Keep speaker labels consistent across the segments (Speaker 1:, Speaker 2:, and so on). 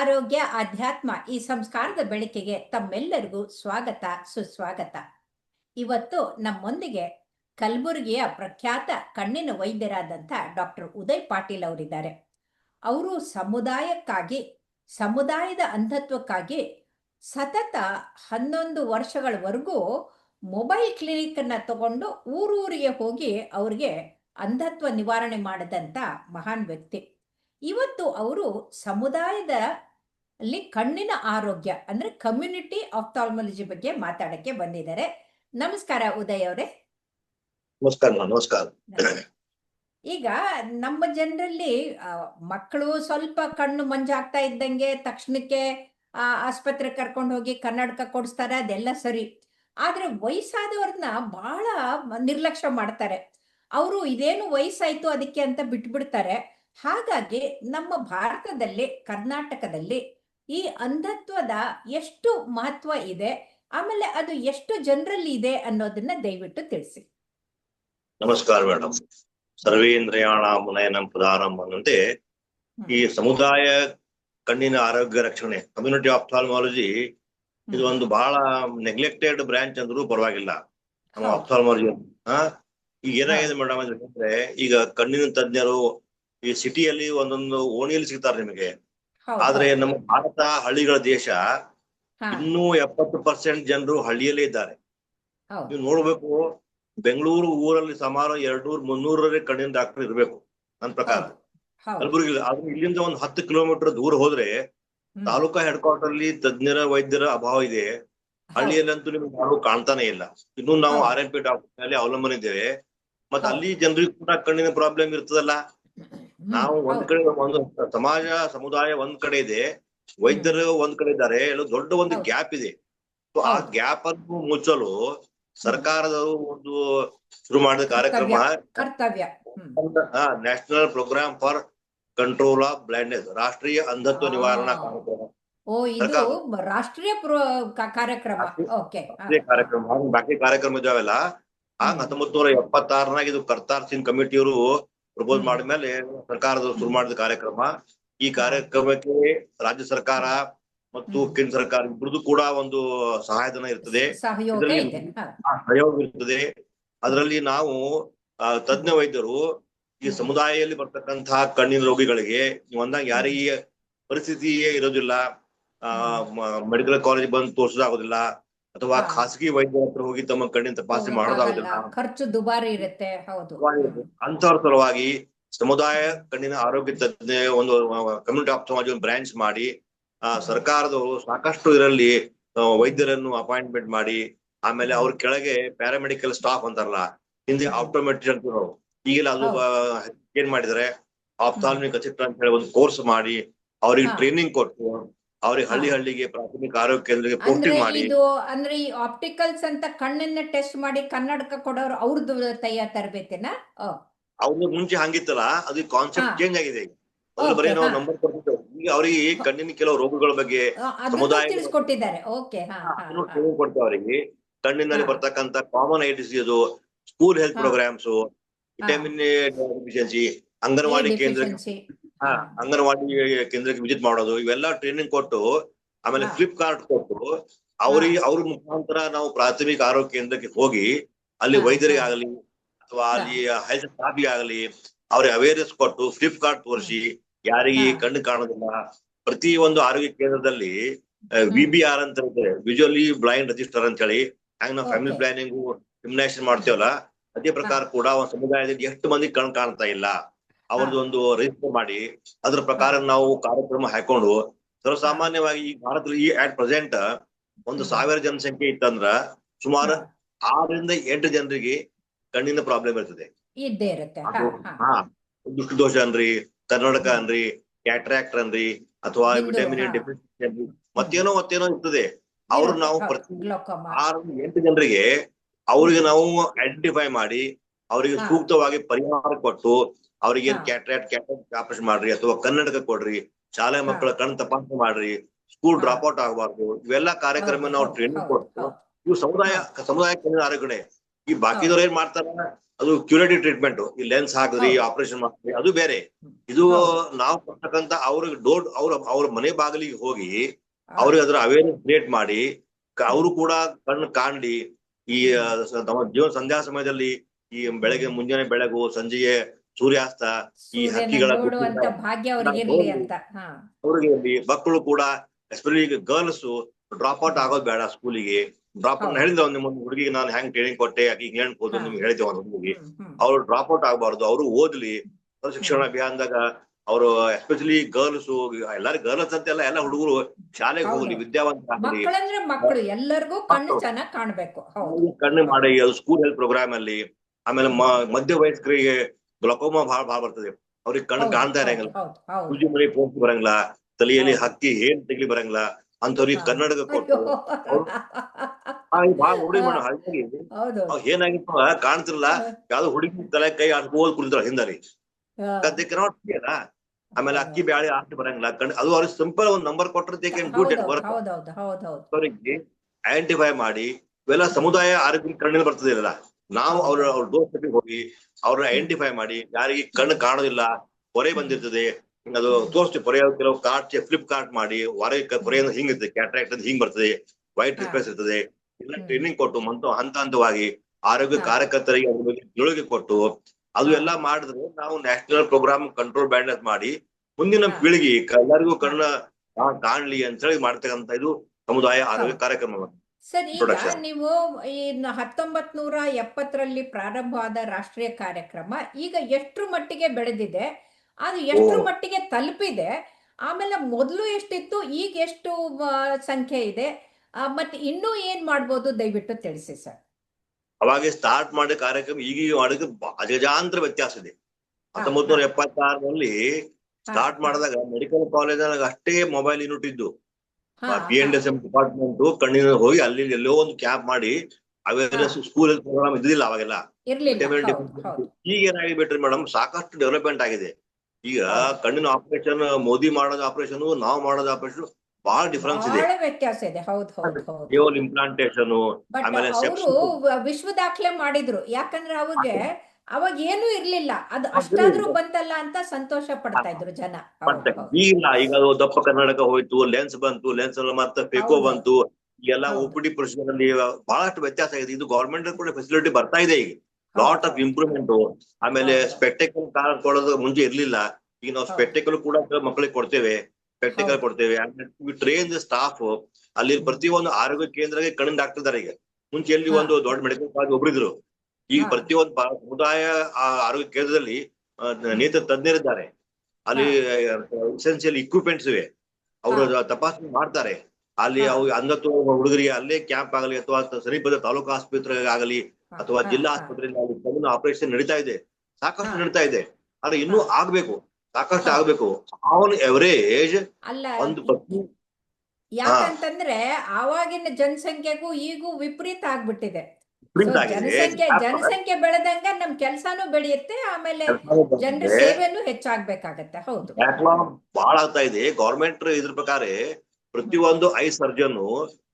Speaker 1: ಆರೋಗ್ಯ, ಆಧ್ಯಾತ್ಮ ಈ ಸಂಸ್ಕಾರದ ಬೆಳಕಿಗೆ ತಮ್ಮೆಲ್ಲರಿಗೂ ಸ್ವಾಗತ, ಸುಸ್ವಾಗತ. ಇವತ್ತು ನಮ್ಮೊಂದಿಗೆ ಕಲಬುರಗಿಯ ಪ್ರಖ್ಯಾತ ಕಣ್ಣಿನ ವೈದ್ಯರಾದಂಥ ಡಾಕ್ಟರ್ ಉದಯ್ ಪಾಟೀಲ್ ಅವರಿದ್ದಾರೆ. ಅವರು ಸಮುದಾಯಕ್ಕಾಗಿ, ಸಮುದಾಯದ ಅಂಧತ್ವಕ್ಕಾಗಿ ಸತತ ಹನ್ನೊಂದು ವರ್ಷಗಳವರೆಗೂ ಮೊಬೈಲ್ ಕ್ಲಿನಿಕ್ ಅನ್ನ ತಗೊಂಡು ಊರೂರಿಗೆ ಹೋಗಿ ಅವ್ರಿಗೆ ಅಂಧತ್ವ ನಿವಾರಣೆ ಮಾಡಿದಂಥ ಮಹಾನ್ ವ್ಯಕ್ತಿ. ಇವತ್ತು ಅವರು ಸಮುದಾಯದ ಅಲ್ಲಿ ಕಣ್ಣಿನ ಆರೋಗ್ಯ ಅಂದ್ರೆ ಕಮ್ಯುನಿಟಿ ಆಫ್ಥಾಲ್ಮಾಲಜಿ ಬಗ್ಗೆ ಮಾತಾಡಕ್ಕೆ ಬಂದಿದ್ದಾರೆ. ನಮಸ್ಕಾರ ಉದಯ್ ಅವರೇ.
Speaker 2: ನಮಸ್ಕಾರ ನಮಸ್ಕಾರ.
Speaker 1: ಈಗ ನಮ್ಮ ಜನರಲ್ಲಿ ಮಕ್ಕಳು ಸ್ವಲ್ಪ ಕಣ್ಣು ಮಂಜಾಗ್ತಾ ಇದ್ದಂಗೆ ತಕ್ಷಣಕ್ಕೆ ಆಸ್ಪತ್ರೆ ಕರ್ಕೊಂಡು ಹೋಗಿ ಕನ್ನಡಕ ಕೊಡಿಸ್ತಾರೆ ಅದೆಲ್ಲ ಸರಿ. ಆದ್ರೆ ವಯಸ್ಸಾದವ್ರನ್ನ ಬಹಳ ನಿರ್ಲಕ್ಷ್ಯ ಮಾಡ್ತಾರೆ. ಅವರು ಇದೇನು ವಯಸ್ಸಾಯ್ತು ಅದಕ್ಕೆ ಅಂತ ಬಿಟ್ಬಿಡ್ತಾರೆ. ಹಾಗಾಗಿ ನಮ್ಮ ಭಾರತದಲ್ಲಿ ಕರ್ನಾಟಕದಲ್ಲಿ ಈ ಅಂಧತ್ವದ ಎಷ್ಟು ಮಹತ್ವ ಇದೆ ಆಮೇಲೆ ಅದು ಎಷ್ಟು ಜನರಲ್ಲಿ ಇದೆ ಅನ್ನೋದನ್ನ ದಯವಿಟ್ಟು ತಿಳಿಸಿ.
Speaker 2: ನಮಸ್ಕಾರ ಮೇಡಮ್ ಸರ್ವೇಂದ್ರಿಯಾಣ ಮುನಯನಂ ಪ್ರಾರಂಭ ಅನ್ನಂತೆ ಈ ಸಮುದಾಯ ಕಣ್ಣಿನ ಆರೋಗ್ಯ ರಕ್ಷಣೆ ಕಮ್ಯುನಿಟಿ ಆಫ್ಥಾಲ್ಮಾಲಜಿ ಇದು ಒಂದು ಬಹಳ ನೆಗ್ಲೆಕ್ಟೆಡ್ ಬ್ರಾಂಚ್ ಅಂದ್ರೂ ಪರವಾಗಿಲ್ಲ. ನಮ್ಮ. ಆಫ್ಥಾಲ್ಮಾಲಜಿ ಈಗ ಏನಾಗಿದೆ ಮೇಡಮ್ ಅಂದ್ರೆ ಈಗ ಕಣ್ಣಿನ ತಜ್ಞರು ಈ ಸಿಟಿಯಲ್ಲಿ ಒಂದೊಂದು ಓಣಿಯಲ್ಲಿ ಸಿಗ್ತಾರೆ ನಿಮಗೆ. ಆದ್ರೆ ನಮ್ಮ ಭಾರತ ಹಳ್ಳಿಗಳ ದೇಶ ಇನ್ನೂ ಎಪ್ಪತ್ತು ಪರ್ಸೆಂಟ್ ಜನರು ಹಳ್ಳಿಯಲ್ಲೇ ಇದ್ದಾರೆ. ನೀವು ನೋಡ್ಬೇಕು ಬೆಂಗಳೂರು ಊರಲ್ಲಿ ಸುಮಾರು ಎರಡ್ನೂರ್ ಮುನ್ನೂರರೇ ಕಣ್ಣಿನ ಡಾಕ್ಟರ್ ಇರಬೇಕು ನನ್ನ ಪ್ರಕಾರ. ಕಲಬುರಗಿ ಆದ್ರೆ ಇಲ್ಲಿಂದ ಒಂದ್ ಹತ್ತು ಕಿಲೋಮೀಟರ್ ದೂರ ಹೋದ್ರೆ ತಾಲೂಕಾ ಹೆಡ್ ಕ್ವಾರ್ಟರ್ ಅಲ್ಲಿ ತಜ್ಞರ ವೈದ್ಯರ ಅಭಾವ ಇದೆ. ಹಳ್ಳಿಯಲ್ಲಂತೂ ನಿಮ್ಗೆ ಯಾರು ಕಾಣ್ತಾನೆ ಇಲ್ಲ. ಇನ್ನು ನಾವು. ಆರ್ ಎಂ ಪಿ ಡಾಕ್ಟರ್ ಮೇಲೆ ಅವಲಂಬನೆ ಇದ್ದೇವೆ. ಮತ್ತೆ ಅಲ್ಲಿ ಜನರಿಗೂ ಕೂಡ ಕಣ್ಣಿನ ಪ್ರಾಬ್ಲಮ್ ಇರ್ತದಲ್ಲ. ನಾವು ಒಂದ್ ಕಡೆ ಒಂದು ಸಮಾಜ ಸಮುದಾಯ ಒಂದ್ ಕಡೆ ಇದೆ. ವೈದ್ಯರು ಒಂದ್ ಕಡೆ ಇದ್ದಾರೆ. ಎಲ್ಲ ದೊಡ್ಡ ಒಂದು ಗ್ಯಾಪ್ ಇದೆ. ಆ ಗ್ಯಾಪ್ ಅನ್ನು ಮುಚ್ಚಲು ಸರ್ಕಾರದ ಒಂದು ಶುರು ಮಾಡಿದ ಕಾರ್ಯಕ್ರಮ
Speaker 1: ಕರ್ತವ್ಯ.
Speaker 2: National program for control of blindness ರಾಷ್ಟ್ರೀಯ ಅಂಧತ್ವ. ನಿವಾರಣಾ ಕಾರ್ಯಕ್ರಮ.
Speaker 1: ಓ ಇದು ರಾಷ್ಟ್ರೀಯ ಕಾರ್ಯಕ್ರಮ. ಓಕೆ.
Speaker 2: ಕಾರ್ಯಕ್ರಮ. ಹಾಗೆ ಬಾಕಿ ಕಾರ್ಯಕ್ರಮ ಇದಾವೆಲ್ಲ
Speaker 1: ಆ.
Speaker 2: ಹತ್ತೊಂಬತ್ ನೂರ ಎಪ್ಪತ್ತಾರನಾಗ ಇದು ಕರ್ತಾರ್ ಸಿಂಗ್ ಕಮಿಟಿಯವರು ಪ್ರಪೋಸ್
Speaker 1: ಮಾಡಿದ
Speaker 2: ಮಾಡಿದ್ಮೇಲೆ ಸರ್ಕಾರದವರು ಶುರು ಮಾಡಿದ ಕಾರ್ಯಕ್ರಮ. ಈ ಕಾರ್ಯಕ್ರಮಕ್ಕೆ ರಾಜ್ಯ ಸರ್ಕಾರ ಮತ್ತು ಕೇಂದ್ರ ಸರ್ಕಾರ ಇಬ್ಬರದು ಕೂಡ ಒಂದು ಸಹಾಯಧನ ಇರ್ತದೆ.
Speaker 1: ಸಹಯೋಗ
Speaker 2: ಇರ್ತದೆ. ಅದರಲ್ಲಿ ನಾವು ತಜ್ಞ ವೈದ್ಯರು ಈ ಸಮುದಾಯದಲ್ಲಿ ಬರ್ತಕ್ಕಂತಹ ಕಣ್ಣಿನ ರೋಗಿಗಳಿಗೆ ನೀವು ಅಂದಾಗ ಯಾರಿಗೆ ಪರಿಸ್ಥಿತಿಯೇ ಇರೋದಿಲ್ಲ ಆ ಮೆಡಿಕಲ್ ಕಾಲೇಜ್ ಬಂದು ತೋರ್ಸೋದಾಗೋದಿಲ್ಲ ಅಥವಾ ಖಾಸಗಿ ವೈದ್ಯರ ಹತ್ರ ಹೋಗಿ ತಮ್ಮ ಕಣ್ಣಿನ ತಪಾಸಣೆ
Speaker 1: ಮಾಡೋದಾಗುತ್ತೆ. ಖರ್ಚು ದುಬಾರಿ ಇರುತ್ತೆ ಹೌದು.
Speaker 2: ಅಂತವ್ರ ಸಲುವಾಗಿ ಸಮುದಾಯ ಕಣ್ಣಿನ ಆರೋಗ್ಯ ತಜ್ಞ ಒಂದು ಕಮ್ಯುನಿಟಿ ಆಫ್ ಒಂದು ಬ್ರಾಂಚ್ ಮಾಡಿ ಆ ಸರ್ಕಾರದವರು ಸಾಕಷ್ಟು ಇದರಲ್ಲಿ ವೈದ್ಯರನ್ನು ಅಪಾಯಿಂಟ್ಮೆಂಟ್ ಮಾಡಿ ಆಮೇಲೆ ಅವ್ರ ಕೆಳಗೆ ಪ್ಯಾರಾಮೆಡಿಕಲ್ ಸ್ಟಾಫ್ ಅಂತಾರಲ್ಲ ಹಿಂದೆ. ಆಪ್ಟೋಮೆಟ್ರಿ ಅಂತಿರೋ ಈಗೆಲ್ಲ ಅದು ಏನ್ ಮಾಡಿದರೆ ಆಪ್ಥಾಲ್ಮಿಕ್ ಅಸಿಸ್ಟೆಂಟ್ ಅಂತ ಹೇಳಿ ಒಂದು ಕೋರ್ಸ್ ಮಾಡಿ ಅವ್ರಿಗೆ ಟ್ರೈನಿಂಗ್ ಕೊಟ್ಟು ಅವ್ರಿಗೆ ಹಳ್ಳಿ. ಹಳ್ಳಿಗೆ ಪ್ರಾಥಮಿಕ ಆರೋಗ್ಯ ಕೇಂದ್ರಕ್ಕೆ ಪೋಸ್ಟಿಂಗ್ ಮಾಡಿ.
Speaker 1: ಇದು ಅಂದ್ರೆ ಈ ಆಪ್ಟಿಕಲ್ಸ್ ಅಂತ ಕಣ್ಣನ್ನ ಟೆಸ್ಟ್ ಮಾಡಿ ಕನ್ನಡಕ ಕೊಡೋರು ಅವ್ರದ್ದು ತಯಾರ ತರಬೇತಿನ?
Speaker 2: ಅವ್ರಿಗೆ ಮುಂಚೆ ಹಂಗಿತ್ತಲ್ಲ ಅದು ಕಾನ್ಸೆಪ್ಟ್ ಚೇಂಜ್ ಆಗಿದೆ ಈಗ. ಮೊದಲು ಬರೀ ನಾವು ನಂಬರ್ ಕೊಡ್ತಿದ್ದೇವೆ. ಈಗ ಅವರಿಗೆ ಕಣ್ಣಿನ ಕೆಲವು ರೋಗಗಳ ಬಗ್ಗೆ ಸಮುದಾಯ-
Speaker 1: ತಿಳಿಸ್ಕೊಟ್ಟಿದ್ದಾರೆ. ಓಕೆ
Speaker 2: ಕೊಡ್ತೇವೆ ಅವರಿಗೆ. ಕಣ್ಣಿನಲ್ಲಿ. ಬರ್ತಕ್ಕಂತ common eye disease school health programs vitamin deficiency anganwadi ಕೇಂದ್ರ ಅಂಗನವಾಡಿ ಕೇಂದ್ರಕ್ಕೆ ವಿಸಿಟ್ ಮಾಡೋದು ಇವೆಲ್ಲ ಟ್ರೈನಿಂಗ್ ಕೊಟ್ಟು ಆಮೇಲೆ ಫ್ಲಿಪ್ಕಾರ್ಟ್ ಕೊಟ್ಟು ಅವ್ರಿಗೆ ಅವ್ರ ಮುಖಾಂತರ ನಾವು ಪ್ರಾಥಮಿಕ ಆರೋಗ್ಯ ಕೇಂದ್ರಕ್ಕೆ ಹೋಗಿ ಅಲ್ಲಿ ವೈದ್ಯರಿಗೆ ಆಗಲಿ ಅಥವಾ ಅಲ್ಲಿ ಹೆಲ್ತ್ ಸ್ಟಾಫ್ಗೆ ಆಗಲಿ ಅವ್ರಿಗೆ ಅವೇರ್ನೆಸ್ ಕೊಟ್ಟು ಫ್ಲಿಪ್ ಕಾರ್ಡ್ ತೋರಿಸಿ ಯಾರಿಗೆ. ಕಣ್ಣು ಕಾಣೋದಿಲ್ಲ ಪ್ರತಿ ಒಂದು ಆರೋಗ್ಯ ಕೇಂದ್ರದಲ್ಲಿ ವಿ ಬಿ ಆರ್ ಅಂತ ಇದೆ ವಿಜುವಲಿ ಬ್ಲೈಂಡ್ ರಿಜಿಸ್ಟರ್ ಅಂತ ಹೇಳಿ ಹಂಗ ನಾವು ಫ್ಯಾಮಿಲಿ. ಪ್ಲಾನಿಂಗ್ ಇಮ್ಯುನೈಸೇಷನ್ ಮಾಡ್ತೇವಲ್ಲ ಅದೇ ಪ್ರಕಾರ ಕೂಡ ಒಂದು ಸಮುದಾಯದಲ್ಲಿ ಎಷ್ಟು ಮಂದಿ ಕಣ್ ಕಾಣ್ತಾ ಇಲ್ಲ. ಅವ್ರದ್ದು ಒಂದು ರಿಜಿಸ್ಟರ್ ಮಾಡಿ ಅದ್ರ ಪ್ರಕಾರ ನಾವು ಕಾರ್ಯಕ್ರಮ ಹಾಕೊಂಡು ಸರ್ವಸಾಮಾನ್ಯವಾಗಿ ಈ ಭಾರತದಲ್ಲಿ ಈ ಅಟ್ ಪ್ರೆಸೆಂಟ್ ಒಂದು. ಸಾವಿರ ಜನಸಂಖ್ಯೆ ಇತ್ತಂದ್ರ ಸುಮಾರು ಆರರಿಂದ ಎಂಟು ಜನರಿಗೆ ಕಣ್ಣಿನ ಪ್ರಾಬ್ಲಮ್ ಇರ್ತದೆ.
Speaker 1: ಹಾ
Speaker 2: ದುಷ್ಟದೋಷ ಅನ್ರಿ ಕರ್ನಾಟಕ ಅನ್ರಿ ಕ್ಯಾಟ್ರಾಕ್ಟ್ ಅನ್ರಿ ಅಥವಾ ವಿಟಮಿನ್. ಡೆಫಿಷಿಯನ್ಸಿ ಮತ್ತೇನೋ ಮತ್ತೇನೋ ಇರ್ತದೆ. ಅವ್ರು ನಾವು ಪ್ರತಿ
Speaker 1: ಆರರಿಂದ
Speaker 2: ಆರು ಎಂಟು ಜನರಿಗೆ ಅವ್ರಿಗೆ ನಾವು ಐಡೆಂಟಿಫೈ ಮಾಡಿ ಅವರಿಗೆ ಸೂಕ್ತವಾಗಿ ಪರಿಹಾರ ಕೊಟ್ಟು ಅವ್ರಿಗೆ ಕ್ಯಾಟ್ರಾಟ್ ಕ್ಯಾಟ್ರಾಟ್ ಆಪರೇಷನ್ ಮಾಡ್ರಿ ಅಥವಾ ಕನ್ನಡಕ ಕೊಡ್ರಿ ಶಾಲೆ. ಮಕ್ಕಳ ಕಣ್ ತಪಾಸಣೆ ಮಾಡ್ರಿ ಸ್ಕೂಲ್ ಡ್ರಾಪ್ ಔಟ್ ಆಗಬಾರ್ದು ಇವೆಲ್ಲ ಕಾರ್ಯಕ್ರಮ ನಾವು ಟ್ರೈನಿಂಗ್ ಕೊಟ್ಟು ಇವು ಸಮುದಾಯ ಸಮುದಾಯ ಕೇಂದ್ರ ಆರೋಗ್ಯ ಈ ಬಾಕಿದವ್ರು ಏನ್ ಮಾಡ್ತಾರ ಅದು ಕ್ಯೂರೇಟಿವ್ ಟ್ರೀಟ್ಮೆಂಟ್ ಈ ಲೆನ್ಸ್ ಹಾಕಿದ್ರಿ ಆಪರೇಷನ್ ಮಾಡಿದ್ರಿ ಅದು ಬೇರೆ. ಇದು ನಾವು ಕೊಡ್ತಕ್ಕಂತ ಅವ್ರಿಗೆ ಡೋರ್ ಅವ್ರ ಅವ್ರ ಮನೆ ಬಾಗಿಲಿಗೆ ಹೋಗಿ ಅವ್ರಿಗೆ ಅದರ ಅವೇರ್ನೆಸ್ ಕ್ರಿಯೇಟ್ ಮಾಡಿ ಅವರು ಕೂಡ ಕಣ್ಣು ಕಾಣ್ಲಿ ಈ ತಮ್ಮ ಜೀವನ ಸಂಧ್ಯಾ ಸಮಯದಲ್ಲಿ ಈ ಬೆಳಗ್ಗೆ ಮುಂಜಾನೆ ಬೆಳಗು ಸಂಜೆಗೆ ಸೂರ್ಯಾಸ್ತ ಈ ಹಕ್ಕಿಗಳ
Speaker 1: ಭಾಗ್ಯ ಅವ್ರಿಗೆ ಅಂತ
Speaker 2: ಮಕ್ಕಳು ಕೂಡ ಎಸ್ಪೆಷಲಿ ಗರ್ಲ್ಸ್ ಡ್ರಾಪ್ ಔಟ್ ಆಗೋದು ಬೇಡ ಸ್ಕೂಲಿಗೆ ಡ್ರಾಪ್ ಔಟ್
Speaker 1: ಹೇಳಿದ್ರೆ
Speaker 2: ಹೇಳಿದ ಒಂದು ನಿಮ್ಮ ಹುಡುಗಿಗೆ ನಾನು ಹೆಂಗ್ ಟ್ರೈನಿಂಗ್ ಕೊಟ್ಟೆ ಆಕೆ ಇಂಗ್ಲೆಂಡ್ ಹೋದ್ರು
Speaker 1: ಹಾ.
Speaker 2: ನಿಮ್ಗೆ ಹೇಳಿದ್ದೆ ಒಂದು ಹುಡುಗಿ. ಅವ್ರು ಡ್ರಾಪ್ ಔಟ್ ಆಗಬಾರ್ದು ಅವರು ಓದ್ಲಿ ಅವ್ರ ಶಿಕ್ಷಣ ಅಭಿಯಾನದಾಗ ಅವರು ಎಸ್ಪೆಷಲಿ ಗರ್ಲ್ಸ್ ಎಲ್ಲಾರು ಗರ್ಲ್ಸ್ ಅಂತ ಎಲ್ಲ ಹುಡುಗರು ಶಾಲೆಗೆ ಹೋಗ್ಲಿ
Speaker 1: ಹೌದು.
Speaker 2: ವಿದ್ಯಾವಂತ
Speaker 1: ಮಕ್ಕಳು ಎಲ್ಲರಿಗೂ ಕಣ್ಣು ಚೆನ್ನಾಗಿ ಕಾಣ್ಬೇಕು ಹೌದು.
Speaker 2: ಕಣ್ಣು ಮಾಡಿ ಅದು ಸ್ಕೂಲ್ ಹೆಲ್ತ್ ಪ್ರೋಗ್ರಾಮ್ ಅಲ್ಲಿ ಆಮೇಲೆ ಮಧ್ಯ ವಯಸ್ಕರಿಗೆ ಗ್ಲಕೋಮಾ ಬಹಳ ಬಹಳ ಬರ್ತದೆ. ಅವ್ರಿಗೆ
Speaker 1: ಕಣ್
Speaker 2: ಕಾಣ್ತಾ ಇರಂಗಿಲ್ಲ. ಸೂಜಿ ಮರಿ ಪೋಸ್ಟ್ ಬರಂಗಿಲ್ಲ ತಲೆಯಲ್ಲಿ. ಹಕ್ಕಿ ಹೇನ್ ತೆಗ್ಲಿ ಬರಂಗಿಲ್ಲ ಅಂತವ್ರಿಗೆ ಕನ್ನಡದ ಕೊಟ್ಟು ಬಹಳ ನೋಡಿ ಮೇಡಮ್ ಹಾಗಾಗಿ ಅವ್ ಏನಾಗಿತ್ತು ಕಾಣ್ತಿರ್ಲಿಲ್ಲ ಯಾವ್ದೋ ಹುಡುಗಿ ತಲೆ ಕೈ ಆಡ್ಕೋದ್ ಕುಳಿತಾರ ಹಿಂದಾರಿ. ಅಲ್ಲ ಆಮೇಲೆ ಅಕ್ಕಿ ಬ್ಯಾಳಿ ಆಟ ಬರಂಗಿಲ್ಲ ಕಣ್ ಅದು ಅವ್ರಿಗೆ ಸಿಂಪಲ್ ಒಂದ್ ನಂಬರ್ ಕೊಟ್ಟರೆ ದೇ ಕ್ಯಾನ್ ಡೂ ವರ್ಕ್ ಅವರಿಗೆ ಐಡೆಂಟಿಫೈ ಮಾಡಿ ಇವೆಲ್ಲ ಸಮುದಾಯ ಆರೋಗ್ಯ ಕಣ್ಣಿನ ಬರ್ತದಿಲ್ಲ ನಾವು ಅವ್ರ ಅವ್ರ ಡೋರ್ ಹೋಗಿ ಅವ್ರ ಐಡೆಂಟಿಫೈ ಮಾಡಿ ಯಾರಿಗೆ ಕಣ್ಣು ಕಾಣೋದಿಲ್ಲ ಹೊರೆ ಬಂದಿರ್ತದೆ ಅದು ತೋರಿಸ್ತೀವಿ ಪೊರೆ ಕೆಲವು ಕಾರ್ಟ್ ಫ್ಲಿಪ್ ಕಾರ್ಟ್ ಮಾಡಿ ಹೊರೆ ಪೊರೆಯನ್ನು ಹಿಂಗ್ ಇರ್ತದೆ ಕ್ಯಾಟ್ರಾಕ್ಟ್ ಅಂತ ಹಿಂಗ್ ಬರ್ತದೆ ವೈಟ್. ರಿಪೇರ್ಸ್ ಇರ್ತದೆ ಎಲ್ಲ ಟ್ರೈನಿಂಗ್ ಕೊಟ್ಟು ಮಂತ ಹಂತ ಹಂತವಾಗಿ ಆರೋಗ್ಯ. ಕಾರ್ಯಕರ್ತರಿಗೆ ಅದ್ರ ಬಗ್ಗೆ ತಿಳುವಳಿಕೆ ಕೊಟ್ಟು ಅದು. ಎಲ್ಲ ಮಾಡಿದ್ರೆ ನಾವು ನ್ಯಾಷನಲ್ ಪ್ರೋಗ್ರಾಮ್ ಕಂಟ್ರೋಲ್ ಬ್ಯಾಂಡ್ ಮಾಡಿ ಮುಂದಿನ. ಪೀಳಿಗೆ ಎಲ್ಲರಿಗೂ ಕಣ್ಣ ಕಾಣಲಿ ಅಂತ ಹೇಳಿ ಮಾಡ್ತಕ್ಕಂತ ಇದು ಸಮುದಾಯ ಆರೋಗ್ಯ. ಕಾರ್ಯಕ್ರಮ
Speaker 1: ಸರ್ ಈಗ ನೀವು ಈ ಹತ್ತೊಂಬತ್ ನೂರ ಎಪ್ಪತ್ತರಲ್ಲಿ ಪ್ರಾರಂಭವಾದ ರಾಷ್ಟ್ರೀಯ ಕಾರ್ಯಕ್ರಮ ಈಗ ಎಷ್ಟು ಮಟ್ಟಿಗೆ ಬೆಳೆದಿದೆ? ಅದು
Speaker 2: ಎಷ್ಟು
Speaker 1: ಮಟ್ಟಿಗೆ ತಲುಪಿದೆ? ಆಮೇಲೆ ಮೊದಲು ಎಷ್ಟಿತ್ತು ಈಗ ಎಷ್ಟು ಸಂಖ್ಯೆ ಇದೆ? ಮತ್ತೆ ಇನ್ನೂ ಏನ್ ಮಾಡ್ಬೋದು? ದಯವಿಟ್ಟು ತಿಳಿಸಿ ಸರ್.
Speaker 2: ಅವಾಗ ಸ್ಟಾರ್ಟ್ ಮಾಡಿದ ಕಾರ್ಯಕ್ರಮ ಈಗ ಮಾಡೋಕೆ ಬ- ಅಜಗಜಾಂತರ ವ್ಯತ್ಯಾಸ ಇದೆ. ಹತ್ತೊಂಬತ್ ನೂರ ಎಪ್ಪತ್ತಾರರಲ್ಲಿ ಸ್ಟಾರ್ಟ್ ಮಾಡಿದಾಗ ಮೆಡಿಕಲ್ ಕಾಲೇಜ್ ಅಷ್ಟೇ ಮೊಬೈಲ್ ಯೂನಿಟ್ ಇದ್ದು. P N S M department ಕಣ್ಣಿನ ಹೋಗಿ ಅಲ್ಲಿ ಎಲ್ಲೋ ಒಂದು ಕ್ಯಾಂಪ್ ಮಾಡಿ ಅವೇರ್ನೆಸ್ ಸ್ಕೂಲ್ ಪ್ರೋಗ್ರಾಮ್ ಇದ್ದಿಲ್ಲ ಅವಾಗೆಲ್ಲ. ಈಗ ಏನಾಗಿ ಬಿಟ್ರಿ ಮೇಡಮ್ ಸಾಕಷ್ಟು ಡೆವಲಪ್ಮೆಂಟ್ ಆಗಿದೆ. ಈಗ ಕಣ್ಣಿನ ಆಪರೇಷನ್ ಮೋದಿ ಮಾಡೋದ್ ಆಪರೇಷನ್ ನಾವು ಮಾಡೋದ್ ಆಪರೇಷನ್ ಬಹಳ ಡಿಫರೆನ್ಸ್ ಇದೆ.
Speaker 1: ವ್ಯತ್ಯಾಸ ಇದೆ. ಹೌದು ಹೌದು ಹೌದು.
Speaker 2: ಇಂಪ್ಲಾಂಟೇಶನ್ ಆಮೇಲೆ
Speaker 1: ವಿಶ್ವ ದಾಖಲೆ ಮಾಡಿದ್ರು. ಯಾಕಂದ್ರೆ ಅವಾಗ ಅವಾಗ ಏನು ಇರ್ಲಿಲ್ಲ. ಅದು ಅಷ್ಟಾದ್ರೂ ಬಂತಲ್ಲ ಅಂತ ಸಂತೋಷ ಪಡ್ತಾ ಇದ್ರು ಜನ.
Speaker 2: ಈಗಿಲ್ಲ ಈಗ ಅದು ದಪ್ಪ ಕನ್ನಡಕ ಹೋಯ್ತು ಲೆನ್ಸ್ ಬಂತು ಲೆನ್ಸ್ ಎಲ್ಲ ಮತ್ತೆ ಪೆಕೋ ಬಂತು ಎಲ್ಲ
Speaker 1: ಓಪಿಡಿ
Speaker 2: ಪುರುಷರಲ್ಲಿ ಪ್ರೊಸೀಜರ್ ಅಲ್ಲಿ ಬಹಳಷ್ಟು ವ್ಯತ್ಯಾಸ ಆಗಿದೆ. ಇದು ಗವರ್ಮೆಂಟ್ ಕೂಡ ಫೆಸಿಲಿಟಿ ಬರ್ತಾ ಇದೆ ಈಗ. ಲಾಟ್ ಆಫ್ ಇಂಪ್ರೂವ್ಮೆಂಟ್ ಆಮೇಲೆ. ಸ್ಪೆಕ್ಟಕಲ್ ಕಾರ್ಡ್ ಕೊಡೋದು ಮುಂಚೆ ಇರ್ಲಿಲ್ಲ. ಈಗ ನಾವು ಸ್ಪೆಕ್ಟಿಕಲ್ ಕೂಡ ಮಕ್ಕಳಿಗೆ ಕೊಡ್ತೇವೆ. ಸ್ಪೆಕ್ಟಕಲ್
Speaker 1: ಕೊಡ್ತೇವೆ.
Speaker 2: ಕೊಡ್ತೇವೆ ಟ್ರೈನ್ ಸ್ಟಾಫ್ ಅಲ್ಲಿ ಪ್ರತಿ ಒಂದು ಆರೋಗ್ಯ ಕೇಂದ್ರಕ್ಕೆ ಕಣ್ಣು ಡಾಕ್ಟರ್ ಇದಾರೆ ಈಗ. ಮುಂಚೆ ಎಲ್ಲಿ ಒಂದು ದೊಡ್ಡ ಮೆಡಿಕಲ್ ಕಾಲೇಜ್ ಒಬ್ರಿದ್ರು ಈಗ
Speaker 1: ಹಾ.
Speaker 2: ಪ್ರತಿಯೊಂದು ಸಮುದಾಯ ಆರೋಗ್ಯ ಕೇಂದ್ರದಲ್ಲಿ ನೇತ ನೇತ್ರ ತಜ್ಞರಿದ್ದಾರೆ ಅಲ್ಲಿ ಎಸೆನ್ಷಿಯಲ್ ಇಕ್ವಿಪ್ಮೆಂಟ್ಸ್ ಇವೆ. ಅವರು ತಪಾಸಣೆ ಮಾಡ್ತಾರೆ. ಅಲ್ಲಿ. ಅವು ಅಂಧತ್ವ ಹುಡುಗರಿಗೆ ಅಲ್ಲೇ ಕ್ಯಾಂಪ್ ಆಗಲಿ ಅಥವಾ ಸಮೀಪದ ತಾಲೂಕು ಆಸ್ಪತ್ರೆ ಆಗಲಿ ಅಥವಾ ಜಿಲ್ಲಾ. ಆಸ್ಪತ್ರೆಯಲ್ಲಿ ಆಪರೇಷನ್ ನಡೀತಾ ಇದೆ. ಸಾಕಷ್ಟು. ನಡೀತಾ ಇದೆ. ಆದ್ರೆ ಇನ್ನೂ. ಆಗ್ಬೇಕು. ಸಾಕಷ್ಟು. ಆಗ್ಬೇಕು. ಆನ್ ಎವರೇಜ್ ಒಂದು
Speaker 1: ಯಾಕಂತಂದ್ರೆ ಆವಾಗಿನ ಜನಸಂಖ್ಯೆಗೂ ಈಗೂ ವಿಪರೀತ ಆಗ್ಬಿಟ್ಟಿದೆ. ಜನಸಂಖ್ಯೆ ಜನಸಂಖ್ಯೆ ಬೆಳೆದಂಗ ನಮ್ ಕೆಲ್ಸಾನು ಬೆಳೆಯುತ್ತೆ ಆಮೇಲೆ ಜನರ ಸೇವೆನು ಹೆಚ್ಚಾಗ್ಬೇಕಾಗತ್ತೆ. ಹೌದು.
Speaker 2: ಬ್ಯಾಕ್ಲಾಗ್ ಬಹಳ ಆಗ್ತಾ ಇದೆ. ಗೌರ್ಮೆಂಟ್ ಇದ್ರ ಪ್ರಕಾರ ಪ್ರತಿಯೊಂದು ಐ ಸರ್ಜನ್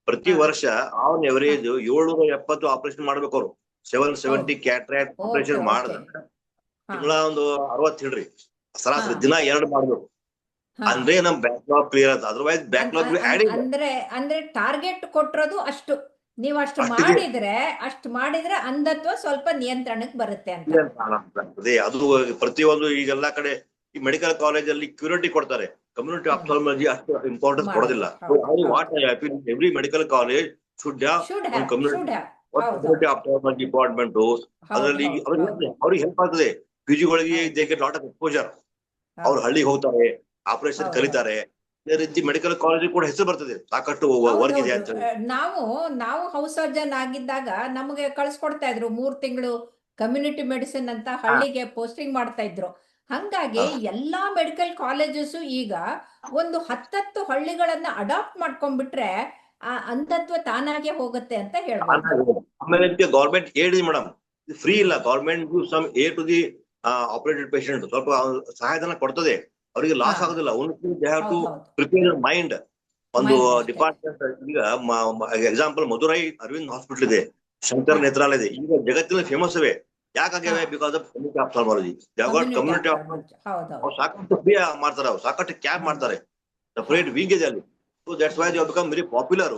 Speaker 2: ಪ್ರತಿ ವರ್ಷ ಆನ್ ಎವರೇಜ್ ಏಳ್ನೂರ ಎಪ್ಪತ್ತು ಆಪರೇಷನ್ ಮಾಡ್ಬೇಕು ಅವರು. ಸೆವೆನ್ ಸೆವೆಂಟಿ ಕ್ಯಾಟ್ರಾಕ್ಟ್ ಆಪರೇಷನ್
Speaker 1: ಮಾಡ್ದ.
Speaker 2: ಮಾಡಿದ್ರೆ ತಿಂಗಳ ಒಂದು ಅರವತ್ ಹಿಡ್ರಿ ಸರಾಸರಿ. ದಿನ ಎರಡು ಮಾಡ್ಬೇಕು. ಅಂದ್ರೆ ನಮ್ ಬ್ಯಾಕ್ಲಾಗ್ ಕ್ಲಿಯರ್ ಅದರ್ವೈಸ್ ಬ್ಯಾಕ್ಲಾಗ್
Speaker 1: ಅಂದ್ರೆ ಅಂದ್ರೆ ಟಾರ್ಗೆಟ್ ಕೊಟ್ಟಿರೋದು ಅಷ್ಟು. ನೀವು ಅಷ್ಟು ಮಾಡಿದ್ರೆ ಅಷ್ಟು ಮಾಡಿದ್ರೆ ಅಂಧತ್ವ ಸ್ವಲ್ಪ ನಿಯಂತ್ರಣಕ್ಕೆ ಬರುತ್ತೆ ಅಂತ.
Speaker 2: ಅದೇ ಅದು ಪ್ರತಿಯೊಂದು ಈಗೆಲ್ಲಾ ಕಡೆ ಈ ಮೆಡಿಕಲ್ ಕಾಲೇಜ್ ಅಲ್ಲಿ ಕ್ಯೂರಿಟಿ ಕೊಡ್ತಾರೆ. ಕಮ್ಯುನಿಟಿ ಆಫ್ಥಾಲಜಿ ಅಷ್ಟು ಇಂಪಾರ್ಟೆನ್ಸ್. ಕೊಡೋದಿಲ್ಲ. What I every medical college should. Community ophthalmology department ಅದರಲ್ಲಿ ಅವ್ರಿಗೆ ಹೆಲ್ಪ್ ಆಗ್ತದೆ ಪಿಜಿಗಳಿಗೆ ಲಾಟ್ ಆಫ್ ಎಕ್ಸ್ಪೋಜರ್ ಅವ್ರು ಹಳ್ಳಿಗೆ ಹೋಗ್ತಾರೆ ಆಪರೇಷನ್. ಕಲಿತಾರೆ. ಅದೇ ರೀತಿ ಮೆಡಿಕಲ್ ಕಾಲೇಜ್ ಕೂಡ ಹೆಸರು ಬರ್ತದೆ. ಸಾಕಷ್ಟು ವರ್ಕ್ ಇದೆ ಅಂತ. ಹೇಳಿ
Speaker 1: ನಾವು ನಾವು ಹೌಸ್ ಸರ್ಜನ್ ಆಗಿದ್ದಾಗ ನಮಗೆ ಕಳ್ಸ್ಕೊಡ್ತಾ ಇದ್ರು. ಮೂರ್ ತಿಂಗಳು ಕಮ್ಯುನಿಟಿ ಮೆಡಿಸಿನ್ ಅಂತ ಹಳ್ಳಿಗೆ ಪೋಸ್ಟಿಂಗ್ ಮಾಡ್ತಾ ಇದ್ರು. ಹಂಗಾಗಿ
Speaker 2: ಹಾ.
Speaker 1: ಎಲ್ಲಾ ಮೆಡಿಕಲ್ ಕಾಲೇಜಸ್ ಈಗ ಒಂದು ಹತ್ತತ್ತು ಹಳ್ಳಿಗಳನ್ನ ಅಡಾಪ್ಟ್ ಮಾಡ್ಕೊಂಡ್ಬಿಟ್ರೆ ಆ ಅಂಧತ್ವ ತಾನಾಗೆ ಹೋಗುತ್ತೆ ಅಂತ ಹೇಳ್ಬೋದು.
Speaker 2: ಆಮೇಲೆ ಗೌರ್ಮೆಂಟ್ ಏಡ್ ಮೇಡಮ್. ಫ್ರೀ ಇಲ್ಲ. Government some a to the operated patient ಸ್ವಲ್ಪ ಸಹಾಯಧನ ಕೊಡ್ತದೆ. ಅವರಿಗೆ ಲಾಸ್. ಆಗೋದಿಲ್ಲ. They have to prepare mind ಒಂದು ಡಿಪಾರ್ಟ್ಮೆಂಟ್ ಈಗ ಎಕ್ಸಾಂಪಲ್ ಮಧುರೈ ಅರವಿಂದ್ ಹಾಸ್ಪಿಟಲ್ ಇದೆ. ಶಂಕರ್. ನೇತ್ರಾಲಯ ಇದೆ ಈಗ ಜಗತ್ತಿನ ಫೇಮಸ್ ಯಾಕ ಯಾಕಾಗ್ಯಾವೆ. Because of community ophthalmology community ಅವ್ರು ಸಾಕಷ್ಟು ಫ್ರೀ ಮಾಡ್ತಾರೆ ಅವ್ರು. ಸಾಕಷ್ಟು ಕ್ಯಾಬ್ ಮಾಡ್ತಾರೆ. ಸಪರೇಟ್ ವಿಂಗ್ ಇದೆ ಅಲ್ಲಿ. So that's why they become very popular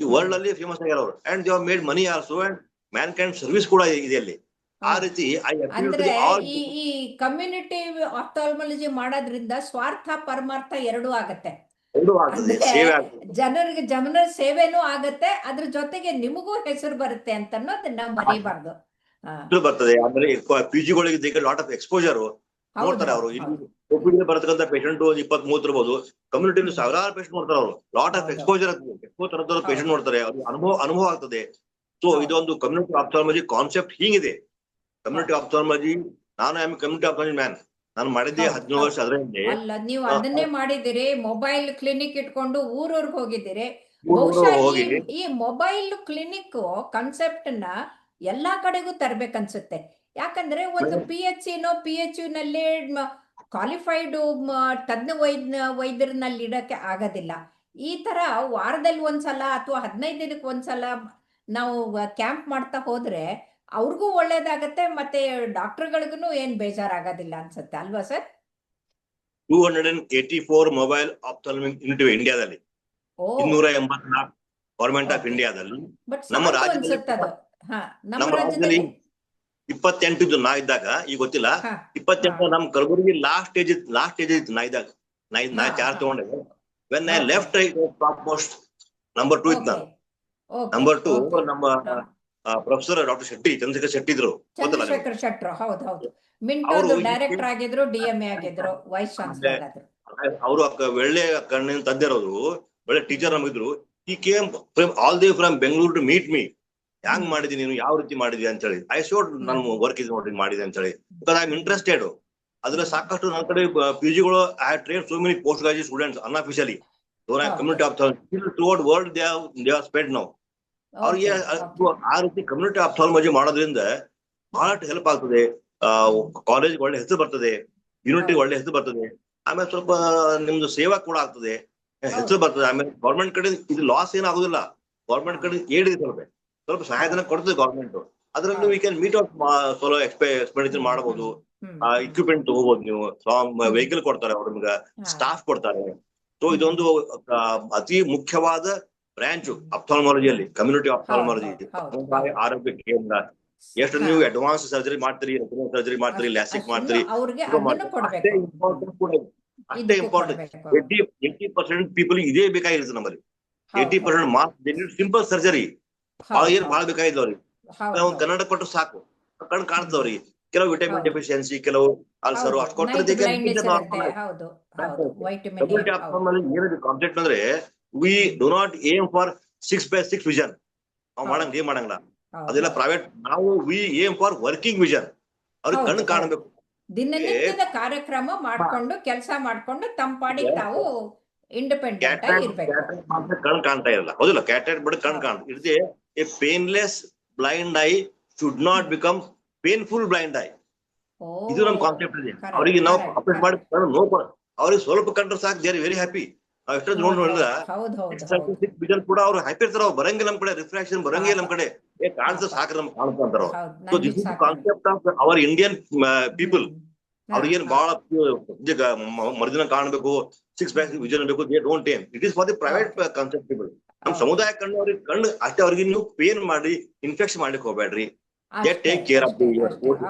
Speaker 2: ಈ ವರ್ಲ್ಡ್ ಅಲ್ಲಿ ಫೇಮಸ್ ಆಗ್ಯಾರ ಅವರು and they made money also and mankind service ಕೂಡ ಇದೆ ಅಲ್ಲಿ. ಆ ರೀತಿ
Speaker 1: ಅಂದ್ರೆ ಈ ಈ ಕಮ್ಯುನಿಟಿ ಆಪ್ಥಾಲ್ಮಾಲಜಿ ಮಾಡೋದ್ರಿಂದ ಸ್ವಾರ್ಥ ಪರಮಾರ್ಥ ಎರಡೂ ಆಗತ್ತೆ. ಜನರಿಗೆ ಜನರ ಸೇವೆನೂ ಆಗತ್ತೆ ಅದ್ರ ಜೊತೆಗೆ ನಿಮಗೂ ಹೆಸರು ಬರುತ್ತೆ ಅಂತ ಅನ್ನೋದನ್ನ ಮರಿಬಾರ್ದು.
Speaker 2: ಬರ್ತದೆ ಅಂದ್ರೆ ಪಿ ಜಿಗಳಿಗೆ ಲಾಟ್ ಆಫ್ ಎಕ್ಸ್ಪೋಜರ್ ನೋಡ್ತಾರೆ ಅವರು. ಒಪಿಡಿ ಬರ್ತಕ್ಕಂಥ ಪೇಷಂಟ್ ಒಂದು ಇಪ್ಪತ್ ಮೂವತ್ತು ಇರ್ಬೋದು ಕಮ್ಯುನಿಟಿ ಸಾವಿರಾರು ಪೇಷಂಟ್ ನೋಡ್ತಾರೆ ಅವರು. Lot of. Exposure expo patient. ನೋಡ್ತಾರೆ ಅನುಭವ ಅನುಭವ ಆಗ್ತದೆ. ಸೊ ಇದೊಂದು ಕಮ್ಯುನಿಟಿ ಆಪ್ಥಾಲ್ಮಾಲಜಿ ಕಾನ್ಸೆಪ್ಟ್ ಹೀಗಿದೆ. ಕಮ್ಯುನಿಟಿ ಆಪ್ಥಾಲ್ಮಾಲಜಿ ನಾನು ಐ ಕಮ್ಯುನಿಟಿ ಆಫ್ಥಾಲಜಿ ಮ್ಯಾನ್ ನಾನು ಮಾಡಿದ್ದೆ
Speaker 1: ಹೌದು,
Speaker 2: ಹದಿನೇಳು ವರ್ಷ ಅದರಲ್ಲಿ.
Speaker 1: ಅಲ್ಲ ನೀವು ಅದನ್ನೇ ಮಾಡಿದಿರಿ ಮೊಬೈಲ್ ಕ್ಲಿನಿಕ್ ಇಟ್ಕೊಂಡು ಊರೂರ್ಗ್ ಹೋಗಿದ್ದೀರಿ. ಬಹುಶಃ ಈ ಈ ಮೊಬೈಲ್ ಕ್ಲಿನಿಕ್ ಕಾನ್ಸೆಪ್ಟ್ನ ಎಲ್ಲಾ ಕಡೆಗೂ ತರ್ಬೇಕನ್ಸುತ್ತೆ. ಯಾಕಂದ್ರೆ ಒಂದು ಪಿ ಎಚ್ ಪಿಎಚ್ ಪಿ ಎಚ್ನಲ್ಲಿ ಕ್ವಾಲಿಫೈಡ್ ತಜ್ಞ ವೈದ್ಯ ವೈದ್ಯರನಲ್ಲಿ ಇಡಕ್ಕೆ ಆಗೋದಿಲ್ಲ. ಈ ತರ ವಾರದಲ್ಲಿ ಒಂದ್ಸಲ ಅಥವಾ ಹದಿನೈದು ದಿನಕ್ಕೆ ಒಂದ್ಸಲ ನಾವು ಕ್ಯಾಂಪ್ ಮಾಡ್ತಾ ಹೋದ್ರೆ ಅವ್ರಿಗೂ ಒಳ್ಳೇದಾಗತ್ತೆ ಮತ್ತೆ ಡಾಕ್ಟರ್ಗಳಿಗೂ ಏನ್ ಬೇಜಾರಾಗೋದಿಲ್ಲ ಅನ್ಸುತ್ತೆ ಅಲ್ವಾ sir?
Speaker 2: Two hundred and eighty four mobile ophthalmic unit ಇಂಡಿಯಾದಲ್ಲಿ ಇನ್ನೂರ ಎಂಬತ್ನಾಲ್ಕು ಗವರ್ಮೆಂಟ್ ಆಫ್. ಇಂಡಿಯಾದಲ್ಲಿ ನಮ್ಮ ರಾಜ್ಯದಲ್ಲಿ ಇಪ್ಪತ್ತೆಂಟು ಇದ್ದು ನಾ ಇದ್ದಾಗ ಈಗ ಗೊತ್ತಿಲ್ಲ? ಇಪ್ಪತ್ತೆಂಟು ನಮ್ ಕಲಬುರಗಿ ಲಾಸ್ಟ್ ಸ್ಟೇಜ್ ಇತ್ತು ಲಾಸ್ಟ್ ಸ್ಟೇಜ್ ಇತ್ತು ನಾ ಇದ್ದಾಗ. ನಾ ನಾ ಚಾರ್ಜ್ ತಗೊಂಡೆ when I. Left I top most number two ಇತ್ತು ನಾನು. ನಂಬರ್ ಟೂ ನಮ್ಮ ಪ್ರೊಫೆಸರ್ ಡಾಕ್ಟರ್ ಶೆಟ್ಟಿ ಚಂದ್ರಶೇಖರ್ ಶೆಟ್ಟಿ ಇದ್ರು.
Speaker 1: ಚಂದ್ರಶೇಖರ್ ಶೆಟ್ರು ಹೌದು ಹೌದು. ಮಿಂಟೋದು ಡೈರೆಕ್ಟರ್ ಆಗಿದ್ರು ಡಿ ಎಂ ಎ ಆಗಿದ್ರು ವೈಸ್ ಚಾನ್ಸಲರ್ ಆದ್ರು
Speaker 2: ಅವರು ಒಳ್ಳೆ ಕಣ್ಣಿನ ತಜ್ಞರವರು ಒಳ್ಳೆ ಟೀಚರ್ ನಮಗಿದ್ರು ಈ came all they from Bengaluru to meet me ಹ್ಯಾಂಗ್
Speaker 1: ಮಾಡಿದೀನಿ
Speaker 2: ಮಾಡಿದಿ ನೀನು? ಯಾವ ರೀತಿ ಮಾಡಿದಿ ಅಂತ ಹೇಳಿ ಐ ಶೋಡ್ ನಾನು ವರ್ಕ್ ಇಸ್ ನೋಡಿ ಮಾಡಿದೆ ಅಂತ ಹೇಳಿ ಬಿಕಾಸ್ ಐ ಆಮ್ ಇಂಟ್ರೆಸ್ಟೆಡ್ ಅದ್ರ ಸಾಕಷ್ಟು ನನ್ನ ಕಡೆ P ಜಿಗಳು I train so many post graduate students unofficially. Community of throughout world they are spend ನಾವು ಅವ್ರಿಗೆ. ಆ ರೀತಿ ಕಮ್ಯುನಿಟಿ ಆಪ್ಥಾಲಜಿ ಮಾಡೋದ್ರಿಂದ ಬಹಳಷ್ಟು ಹೆಲ್ಪ್ ಆಗ್ತದೆ. ಕಾಲೇಜ್ ಒಳ್ಳೆ ಹೆಸರು ಬರ್ತದೆ ಯೂನಿಟಿ. ಒಳ್ಳೆ ಹೆಸರು ಬರ್ತದೆ. ಆಮೇಲೆ ಸ್ವಲ್ಪ ನಿಮ್ದು ಸೇವಾ ಕೂಡ ಆಗ್ತದೆ. ಹೆಸರು. ಬರ್ತದೆ. ಆಮೇಲೆ ಗೌರ್ಮೆಂಟ್ ಕಡೆ ಇದು ಲಾಸ್ ಏನಾಗುದಿಲ್ಲ ಗೌರ್ಮೆಂಟ್ ಕಡೆ ಏಡಿದೆ ಸ್ವಲ್ಪ. ಸ್ವಲ್ಪ ಸಹಾಯಧನ ಕೊಡ್ತದೆ ಗೌರ್ಮೆಂಟ್ ಅದರಲ್ಲಿ we can meet out solo expenditure ಮಾಡಬಹುದು. ಇಕ್ವಿಪ್ಮೆಂಟ್ ತಗೋಬಹುದು ನೀವು. ವೆಹಿಕಲ್ ಕೊಡ್ತಾರೆ ಅವ್ರ ನಿಮ್ಗೆ. ಸ್ಟಾಫ್ ಕೊಡ್ತಾರೆ. ಸೊ ಇದೊಂದು ಅತಿ ಮುಖ್ಯವಾದ ಬ್ರಾಂಚ್ ಅಪ್ಥಾಲ್ಮಾಲಜಿಯಲ್ಲಿ ಕಮ್ಯುನಿಟಿ ಅಪ್ಥಾಲ್ಮಾಲಜಿ ಸಮುದಾಯ ಆರೋಗ್ಯ ಕೇಂದ್ರ. ಎಷ್ಟು. ನೀವು ಅಡ್ವಾನ್ಸ್ ಸರ್ಜರಿ ಮಾಡ್ತೀರಿ ಸರ್ಜರಿ ಮಾಡ್ತೀರಿ ಲ್ಯಾಸಿಕ್ ಮಾಡ್ತೀರಿ ಅಷ್ಟೇ ಇಂಪಾರ್ಟೆಂಟ್ ಕೂಡ ಇದೆ. ಅಷ್ಟೇ important. Eighty eighty percent people ಇದೇ ಬೇಕಾಗಿರುತ್ತೆ ನಮ್ಮಲ್ಲಿ. Eighty percent marks simple surgery ಏನ್ ಬಹಳ ಬೇಕಾಗಿದ್ದು ಅವ್ರಿಗೆ ನಾವು ಕನ್ನಡ ಕೊಟ್ಟು ಸಾಕು. ಕಣ್ ಕಾಣ್ತವ್ರಿ ಕೆಲವು ವಿಟಮಿನ್
Speaker 1: ಡೆಫಿಶಿಯನ್ಸಿ
Speaker 2: ಡೆಫಿಷಿಯನ್ಸಿ ಕೆಲವು ಅಲ್ಸರ್. ಅಷ್ಟು ಕೊಟ್ಟರೆ ಅಂದ್ರೆ we do not aim for six by six vision ನಾವು. ಮಾಡಂಗ್ ಏನ್ ಮಾಡಂಗಿಲ್ಲ. ಅದೆಲ್ಲ ಪ್ರೈವೇಟ್ ನಾವು we aim for working vision ಅವ್ರಿಗೆ ಕಣ್ಣು. ಕಾಣಬೇಕು.
Speaker 1: ದಿನನಿತ್ಯದ ಕಾರ್ಯಕ್ರಮ ಮಾಡ್ಕೊಂಡು ಕೆಲಸ ಮಾಡ್ಕೊಂಡು ತಮ್ಮ ಪಾಡಿಗೆ ತಾವು ಇಂಡಿಪೆಂಡೆಂಟ್
Speaker 2: ಕಣ್ಣು ಕಾಣ್ತಾ ಇರಲ್ಲ. ಹೌದಿಲ್ಲ? ಕ್ಯಾಟ್ರಾಕ್ಟ್ ಕಣ್ಣು
Speaker 1: ಹೌದು.
Speaker 2: ಕಾಣ್ತಾ ಇರುತ್ತೆ a painless blind eye should not become painful blind eye ಇದು ನಮ್ ಕಾನ್ಸೆಪ್ಟ್ ಇದೆ. ಅವರಿಗೆ ನಾವು ಅಪ್ಡೇಟ್ ಮಾಡಿ ಕಣ್ಣು ಅವ್ರಿಗೆ ಸ್ವಲ್ಪ ಕಂಡ್ರೆ ಸಾಕು. ದೇ ವೆರಿ ಹ್ಯಾಪಿ ನಾವ್ ಎಷ್ಟೋ ನೋಡಿ ನೋಡಿದ್ರ
Speaker 1: ಹೌದು ಹೌದು ಹೌದು.
Speaker 2: ಕೂಡ ಅವ್ರು ಹ್ಯಾಪಿ ಇರ್ತಾರ ಅವ್ರು ಬರಂಗಿಲ್ಲ ನಮ್ ಕಡೆ ರಿಫ್ರಾಕ್ಷನ್ ಬರಂಗಿಲ್ಲ ನಮ್ ಕಡೆ. ಏ ಕಾಣಿಸ ಸಾಕ್ರ ನಮ್ ಕಾಣಿಸ್ತಾ ಅಂತಾರ so this is concept of our Indian people
Speaker 1: ಅವ್ರಿಗೆ
Speaker 2: ಅವ್ರಿಗೇನ್ ಬಹಳ ಮರುದಿನ ಕಾಣಬೇಕು ಸಿಕ್ಸ್ ಪ್ಯಾಕ್ ವಿಜನ್ ಬೇಕು they don't tame it is for the private concept people ನಮ್ ಸಮುದಾಯ ಕಣ್ಣು ಅವ್ರಿಗೆ ಕಣ್ಣು ಅಷ್ಟೇ ಅವ್ರಿಗೆ ನೀವು ಪೇನ್ ಮಾಡಿ ಇನ್ಫೆಕ್ಷನ್ ಮಾಡ್ಲಿಕ್ಕೆ ಹೋಗ್ಬೇಡ್ರಿ. ಟೇಕ್ ಕೇರ್ ಆಫ್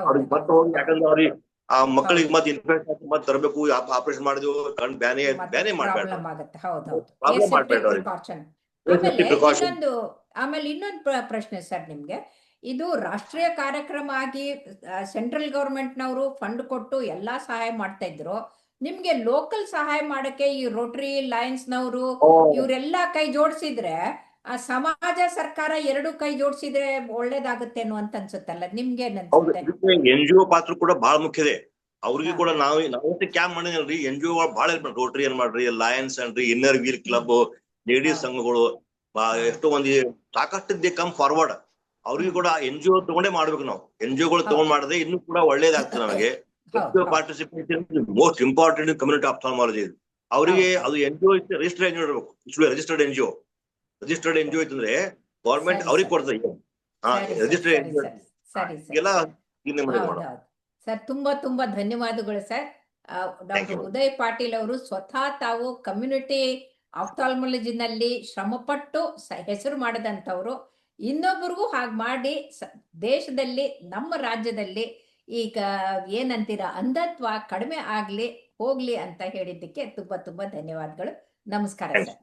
Speaker 2: ಅವ್ರಿಗೆ ಮತ್ತೆ ಹೋಗಿ ಯಾಕಂದ್ರೆ ಅವ್ರಿಗೆ ಆ ಮಕ್ಕಳಿಗೆ ಮತ್ತೆ ಇನ್ಫೆಕ್ಷನ್ ಮತ್ತೆ ತರಬೇಕು ಆಪರೇಷನ್ ಮಾಡಿದ್ವು ಕಣ್ ಬ್ಯಾನೆ ಬ್ಯಾನೆ
Speaker 1: ಪ್ರಾಬ್ಲಮ್. Aseptic ಆಮೇಲೆ. ಇನ್ನೊಂದು ಆಮೇಲೆ ಇನ್ನೊಂದು ಪ್ರ- ಪ್ರಶ್ನೆ ಸರ್ ನಿಮ್ಗೆ. ಇದು ರಾಷ್ಟ್ರೀಯ ಕಾರ್ಯಕ್ರಮ ಆಗಿ ಸೆಂಟ್ರಲ್ ಗವರ್ಮೆಂಟ್ ನವರು ಫಂಡ್ ಕೊಟ್ಟು ಎಲ್ಲಾ ಸಹಾಯ ಮಾಡ್ತಾ ಇದ್ರು. ನಿಮ್ಗೆ ಲೋಕಲ್ ಸಹಾಯ ಮಾಡಕ್ಕೆ ಈ ರೋಟರಿ ಲಯನ್ಸ್ ನವರು ಇವರೆಲ್ಲ ಕೈ ಜೋಡಿಸಿದ್ರೆ ಆ ಸಮಾಜ ಸರ್ಕಾರ ಎರಡು ಕೈ ಜೋಡಿಸಿದ್ರೆ ಒಳ್ಳೇದಾಗುತ್ತೇನೋ ಅಂತ ಅನ್ಸುತ್ತಲ್ಲ? ನಿಮ್ಗೆ
Speaker 2: ಎನ್ ಜಿ ಒ ಪಾತ್ರ ಕೂಡ ಬಹಳ ಮುಖ್ಯ ಇದೆ. ಅವ್ರಿಗೆ ಕೂಡ ನಾವು ನಾವತ್ತ ಕ್ಯಾಂಪ್ ಮಾಡಿದ್ರಿ ಎನ್ ಜಿ ಒ ಬಹಳ ರೋಟರಿ ಏನ್ ಮಾಡ್ರಿ ಲಯನ್ಸ್ ಅನ್ರಿ ಇನ್ನರ್ ವೀಲ್ ಕ್ಲಬ್ ಲೇಡೀಸ್. ಸಂಘಗಳು. ಎಷ್ಟೋ ಮಂದಿ ಸಾಕಷ್ಟು ದೇ ಕಮ್ ಫಾರ್ವರ್ಡ್ ಅವ್ರಿಗೆ ಕೂಡ ಎನ್ ಜಿ ಒ ತಗೊಂಡೇ ಮಾಡ್ಬೇಕು ನಾವು. ಎನ್ ಜಿ ಒಗಳು ತಗೊಂಡ್ ಮಾಡಿದ್ರೆ ಇನ್ನು ಕೂಡ ಒಳ್ಳೇದಾಗ್ತದೆ ನಮಗೆ. Participation most important community ophthalmology ಅವರಿಗೆ. ಅದು N G O register N G ಇರಬೇಕು. Registered N G O. Registered N G O ಇತ್ತಂದ್ರೆ ಗೌರ್ಮೆಂಟ್
Speaker 1: ಸರಿ,
Speaker 2: ಅವ್ರಿಗೆ. ಕೊಡ್ತದೆ ಹಾ ರಿಜಿಸ್ಟರ್ಡ್ ಎನ್ ಜಿ
Speaker 1: ಸರಿ,
Speaker 2: ಎಲ್ಲ
Speaker 1: ತುಂಬಾ ತುಂಬಾ ಧನ್ಯವಾದಗಳು ಸರ್. ಡಾಕ್ಟರ್. ಉದಯ್ ಪಾಟೀಲ್ ಅವರು ಸ್ವತಃ ತಾವು ಕಮ್ಯುನಿಟಿ ಆಫ್ಥಾಲ್ಮಾಲಜಿನಲ್ಲಿ ಶ್ರಮಪಟ್ಟು ಹೆಸರು ಮಾಡದಂತವ್ರು ಇನ್ನೊಬ್ಬರಿಗೂ ಹಾಗೆ ಮಾಡಿ ದೇಶದಲ್ಲಿ ನಮ್ಮ ರಾಜ್ಯದಲ್ಲಿ ಈಗ ಏನಂತೀರ ಅಂಧತ್ವ ಕಡಿಮೆ ಆಗ್ಲಿ ಹೋಗ್ಲಿ ಅಂತ ಹೇಳಿದ್ದಕ್ಕೆ ತುಂಬಾ ತುಂಬಾ ಧನ್ಯವಾದಗಳು. ನಮಸ್ಕಾರ ಸರ್.